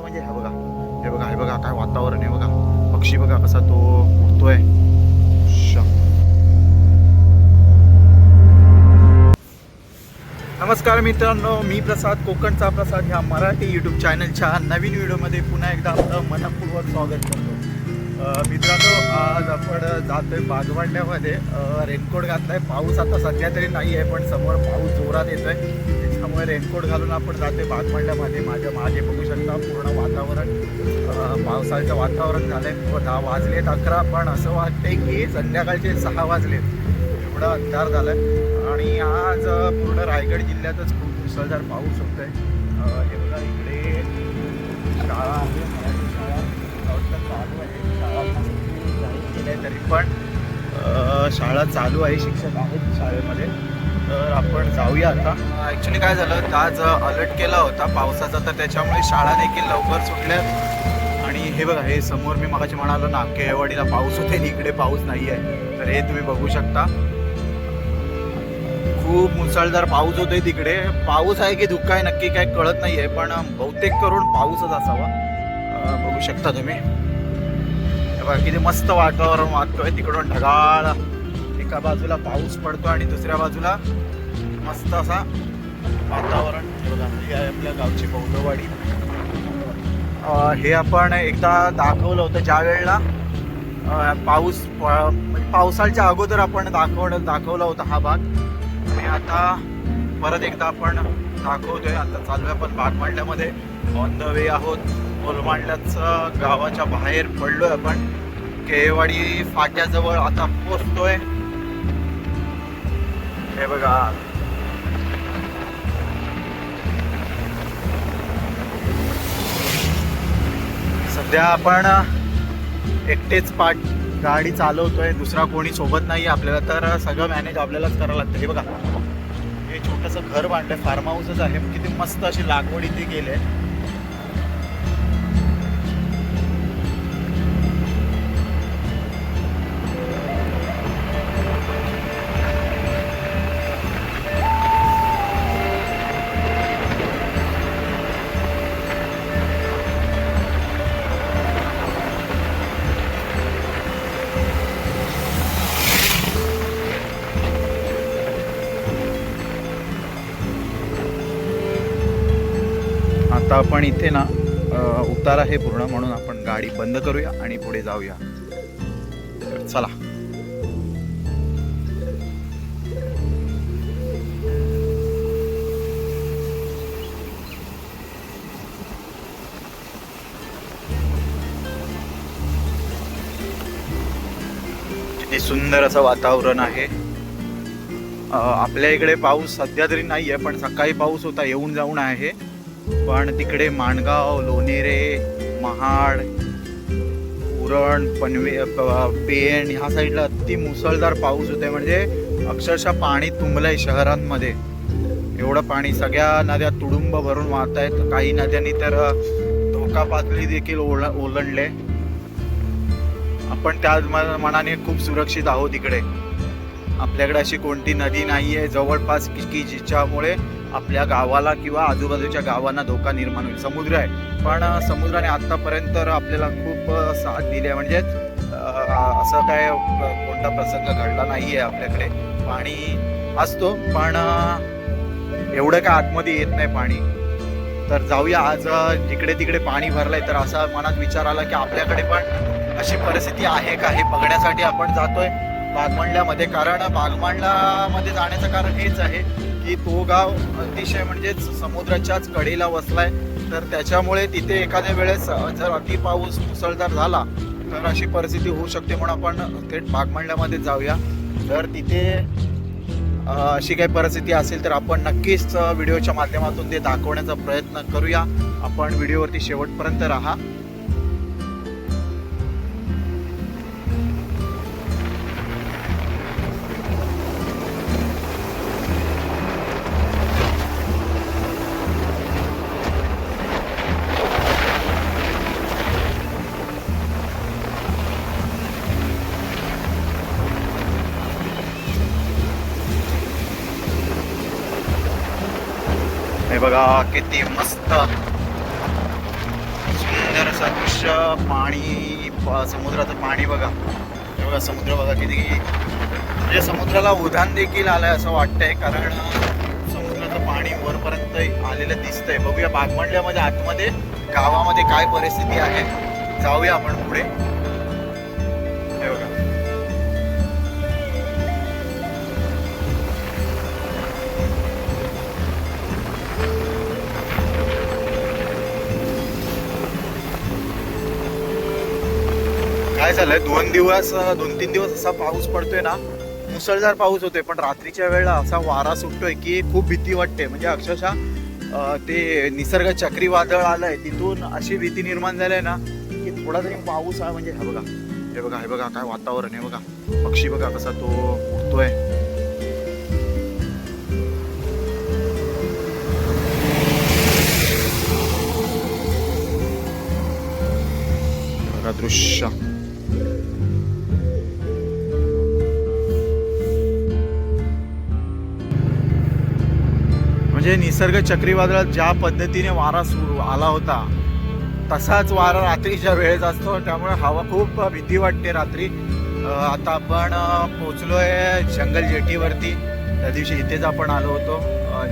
म्हणजे हे बघा हे बघा हे बघा काय वातावरण आहे बघा. पक्षी बघा कसा तो उडतोय. श. नमस्कार मित्रांनो मी प्रसाद कोकणचा प्रसाद ह्या मराठी यूट्यूब चॅनलच्या नवीन व्हिडिओमध्ये पुन्हा एकदा आपलं मनपूर्वक स्वागत करतो. मित्रांनो आज आपण जातोय बागवांड्यामध्ये रेनकोट घातलाय. पाऊस आता सध्या तरी नाही आहे पण समोर पाऊस जोरात येतोय. त्याच्यामुळे रेनकोट घालून आपण जातोय बागवांड्यामध्ये माझ्या मागे बघू शकता पूर्ण वातावरण. पावसाळ्याचं वातावरण झालंय. हो, दहा वाजलेत अकरा पण असं वाटतंय की संध्याकाळचे सहा वाजलेत. एवढा अंधार झालाय. आणि आज पूर्ण रायगड जिल्ह्यातच खूप मुसळधार पाऊस होतोय. शाळा चालू आहे शिक्षक आहेत शाळेमध्ये. तर आपण जाऊया आता. ॲक्च्युली काय झालं आज अलर्ट केला होता पावसाचा तर त्याच्यामुळे शाळा देखील लवकर सुटल्या आणि हे बघा हे समोर मी मगाशी म्हणालो ना केळवाडीला पाऊस होते इकडे पाऊस नाही आहे तर हे तुम्ही बघू शकता. खूप मुसळधार पाऊस होतोय तिकडे. पाऊस आहे की धुक्का आहे नक्की काय कळत नाही आहे पण बहुतेक करून पाऊसच असावा. बघू शकता तुम्ही. बाकी बघा किती मस्त वातावरण वाटतोय तिकडून ढगाळ एका बाजूला पाऊस पडतो आणि दुसऱ्या बाजूला मस्त असा वातावरण. हे बघा ही आहे आपल्या गावची बौद्धवाडी हे आपण एकदा दाखवलं होतं ज्या वेळेला पाऊस प- म्हणजे पावसाळ्याच्या अगोदर आपण दाखवलं दाखवला होता हा भाग. आणि आता परत एकदा आपण दाखवतोय. आता चालू आहे आपण बागमांड्यामध्ये ऑन द वे आहोत. ओलमांड्याच गावाच्या बाहेर पडलोय आपण. केवाडी फाट्याजवळ आता पोचतोय. हे बघा. सध्या आपण एकटेच पाठ गाडी चालवतोय दुसरा कोणी सोबत नाही आपल्याला तर सगळं मॅनेज आपल्यालाच करावं लागतं. हे बघा. हे छोटंसं घर बांधलंय फार्म हाऊसच आहे. किती मस्त अशी लागवड इथे गेले आता आपण इथे ना उतार आहे पूर्ण म्हणून आपण गाडी बंद करूया आणि पुढे जाऊया. तर चला. किती सुंदर असं वातावरण आहे. आपल्या इकडे पाऊस सध्या तरी नाही आहे पण सकाळी पाऊस होता येऊन जाऊन आहे. पण तिकडे माणगाव लोणेरे महाड उरण पनवे प- पेण ह्या साईडला अति मुसळधार पाऊस होते म्हणजे अक्षरशः पाणी तुंबलंय शहरांमध्ये. एवढं पाणी सगळ्या नद्या तुडुंब भरून वाहत आहेत काही नद्यांनी तर धोका पातळी देखील ओळ ओलंडले. आपण त्या मनाने खूप सुरक्षित आहोत इकडे. आपल्याकडे अशी कोणती नदी नाही आहे जवळपास की की जिच्यामुळे आपल्या गावाला किंवा आजूबाजूच्या गावांना धोका निर्माण होईल. समुद्र आहे. पण समुद्राने आतापर्यंत तर आपल्याला खूप साथ दिली आहे. म्हणजे असं काय कोणता प्रसंग घडला नाही आहे आपल्याकडे. पाणी असतो पण एवढं काय आतमध्ये येत नाही पाणी. तर जाऊया आज जिकडे तिकडे पाणी भरलंय. तर असा मनात विचार आला की आपल्याकडे पण अशी परिस्थिती आहे का? हे बघण्यासाठी आपण जातोय बागमांडल्यामध्ये. कारण बागमांडलामध्ये जाण्याचं कारण हेच आहे की तो गाव अतिशय म्हणजेच समुद्राच्याच कडेला वसलाय. तर त्याच्यामुळे तिथे एखाद्या वेळेस जर अति पाऊस मुसळधार झाला तर अशी परिस्थिती होऊ शकते म्हणून आपण थेट भागमंडळामध्ये जाऊया. जर तिथे अशी काही परिस्थिती असेल तर आपण नक्कीच व्हिडिओच्या माध्यमातून ते दाखवण्याचा प्रयत्न करूया. आपण व्हिडिओवरती शेवटपर्यंत राहा. बघा किती मस्त. सुंदर दृश्य पाणी समुद्राचं पाणी बघा. हे बघा समुद्र बघा किती म्हणजे समुद्राला उधाण देखील आलंय असं वाटतंय कारण समुद्राचं पाणी वरपर्यंत आलेलं दिसतंय. बघूया बागमंडल्यामध्ये आतमध्ये गावामध्ये काय परिस्थिती आहे. जाऊया आपण पुढे. काय झालंय? दोन दिवस दोन तीन दिवस असा पाऊस पडतोय ना मुसळधार पाऊस होतोय. पण रात्रीच्या वेळेला असा वारा सुटतोय की खूप भीती वाटते. म्हणजे अक्षरशः ते निसर्ग चक्रीवादळ आलंय. तिथून अशी भीती निर्माण झाली आहे ना की थोडा जरी पाऊस आहे म्हणजे हे बघा हे बघा हे बघा काय वातावरण आहे बघा. पक्षी बघा कसा तो उठतोय दृश्य. म्हणजे निसर्ग चक्रीवादळात ज्या पद्धतीने वारा सुरू आला होता तसाच वारा रात्रीच्या वेळेस असतो. त्यामुळे हवा खूप भीती वाटते रात्री. आता आपण पोचलो पोचलोय जंगल जेटीवरती. त्या दिवशी इथेच आपण आलो होतो.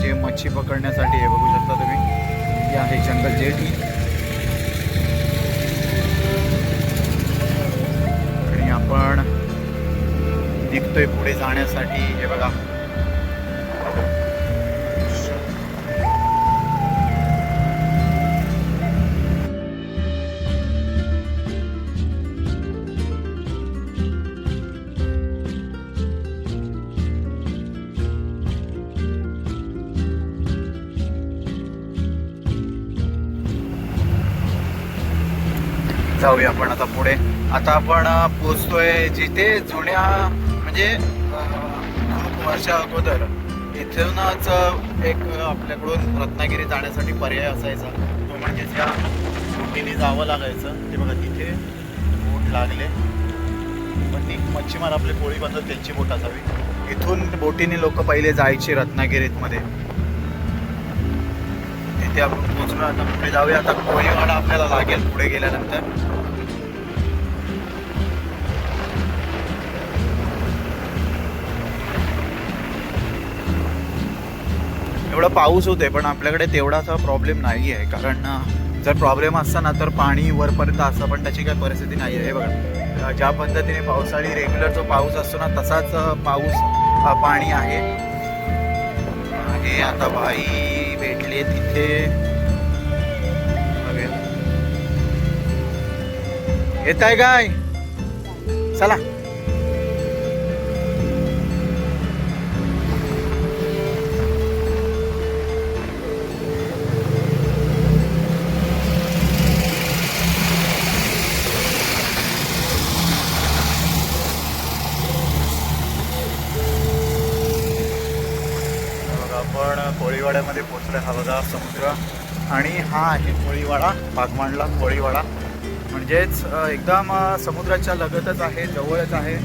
जे मच्छी पकडण्यासाठी हे बघू शकता तुम्ही. ही आहे जंगल जेटी. आणि आपण निघतोय पुढे जाण्यासाठी. हे बघा. जाऊया आपण आता पुढे. आता आपण पोचतोय जिथे जुन्या म्हणजे खूप वर्षा अगोदर. इथूनच एक आपल्याकडून रत्नागिरी जाण्यासाठी पर्याय असायचा. तो म्हणजे त्या बोटीने जावं लागायचं. ते बघा तिथे बोट लागले. पण ती मच्छीमार आपले कोळी बांधत त्यांची बोट असावी. इथून बोटीने लोक पहिले जायचे रत्नागिरीत मध्ये तिथे आपण पोचलो आता पुढे जाऊया. आता कोळीवाडा आपल्याला लागेल पुढे गेल्यानंतर. एवढा पाऊस होते पण आपल्याकडे तेवढासा प्रॉब्लेम नाही आहे कारण जर प्रॉब्लेम असता ना तर पाणी वरपर्यंत असतं पण त्याची काही परिस्थिती नाही आहे बघा ज्या पद्धतीने पावसाळी रेग्युलर जो पाऊस असतो ना तसाच पाऊस पाणी आहे. हे आता बाई भेटले तिथे. येत आहे काय? चला. समुद्र आणि हा आहे कोळीवाडा बागमांडला कोळीवाडा. म्हणजेच एकदम समुद्राच्या लगतच आहे जवळच आहे.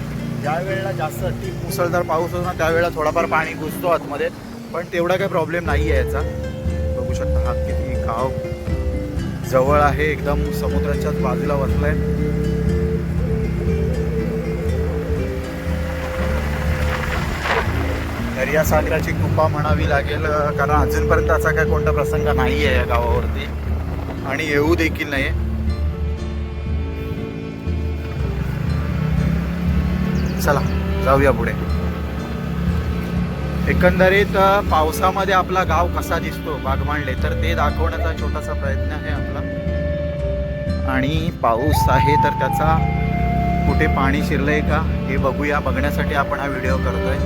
ज्या वेळेला जास्त अति मुसळधार पाऊस होतो ना त्यावेळेला थोडाफार पाणी घुसतो आतमध्ये. पण तेवढा काही प्रॉब्लेम नाही आहे याचा. बघू शकता हा किती गाव जवळ आहे एकदम समुद्राच्याच बाजूला या दर्यासागराची कृपा म्हणावी लागेल कारण अजूनपर्यंत असा काय कोणता प्रसंग नाही आहे या गावावरती. आणि येऊ देखील नाही चला जाऊया पुढे. एकंदरीत पावसामध्ये आपला गाव कसा दिसतो बागमांडले तर ते दाखवण्याचा छोटासा प्रयत्न आहे आपला. आणि पाऊस आहे तर त्याचा कुठे पाणी शिरलंय का हे बघूया. बघण्यासाठी आपण हा व्हिडिओ करतोय.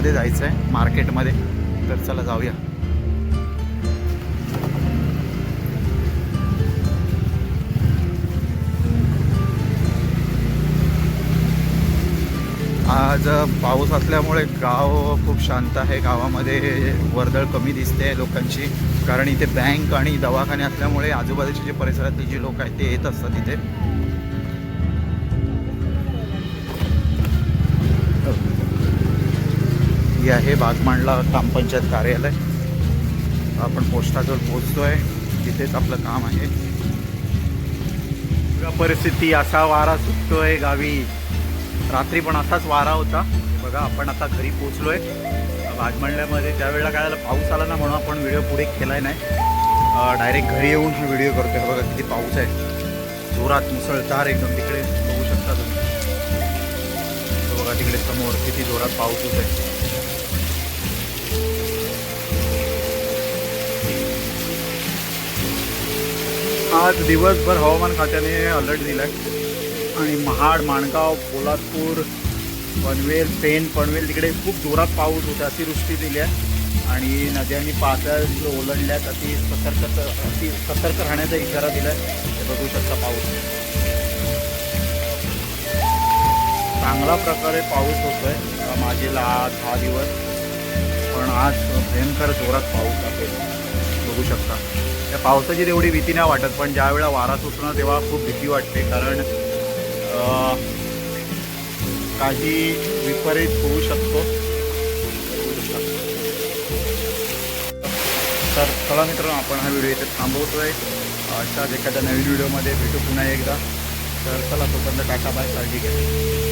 मध्ये जायचं आहे मार्केटमध्ये. तर चला जाऊया. आज पाऊस असल्यामुळे गाव खूप शांत आहे. गावामध्ये वर्दळ कमी दिसते लोकांची. कारण इथे बँक आणि दवाखाने असल्यामुळे आजूबाजूचे जे परिसरातले जे लोक आहेत ते येत असतात इथे. ही आहे बागमांडला ग्रामपंचायत कार्यालय. आपण पोस्टाजवळ आहे तिथेच आपलं काम आहे. बघा परिस्थिती असा वारा सुटतोय गावी. रात्री पण असाच वारा होता. बघा आपण आता घरी पोचलोय भाजमंडल्यामध्ये त्यावेळेला काय झालं पाऊस आला ना म्हणून आपण व्हिडिओ पुढे केलाय नाही. डायरेक्ट घरी येऊन हा व्हिडिओ करतोय. बघा किती पाऊस आहे. जोरात मुसळधार एकदम. तिकडे बघू शकता तुम्ही. बघा तिकडे समोर किती जोरात पाऊस होत आहे आज दिवसभर हवामान खात्याने अलर्ट दिलाय. आणि महाड माणगाव पोलादपूर पनवेल पेन पनवेल तिकडे खूप जोरात पाऊस होता अतिवृष्टी दिली आहे आणि नद्यांनी पातळ ओलंडल्यात अति सतर्क अति सतर्क राहण्याचा इशारा दिला आहे बघू शकता पाऊस. चांगला प्रकारे पाऊस होतोय. आहे मागील आठ दहा दिवस. पण आज भयंकर जोरात पाऊस आहे. बघू शकता. त्या पावसाची तेवढी भीती नाही वाटत पण ज्या वेळेला वारा सुटणं तेव्हा खूप भीती वाटते. कारण काही विपरीत होऊ शकतो. तर चला मित्रांनो आपण हा व्हिडिओ इथे थांबवतोय. अशाच एखाद्या नवीन व्हिडिओमध्ये भेटू पुन्हा एकदा. तर चला तोपर्यंत टाटा बाय काळजी घ्या.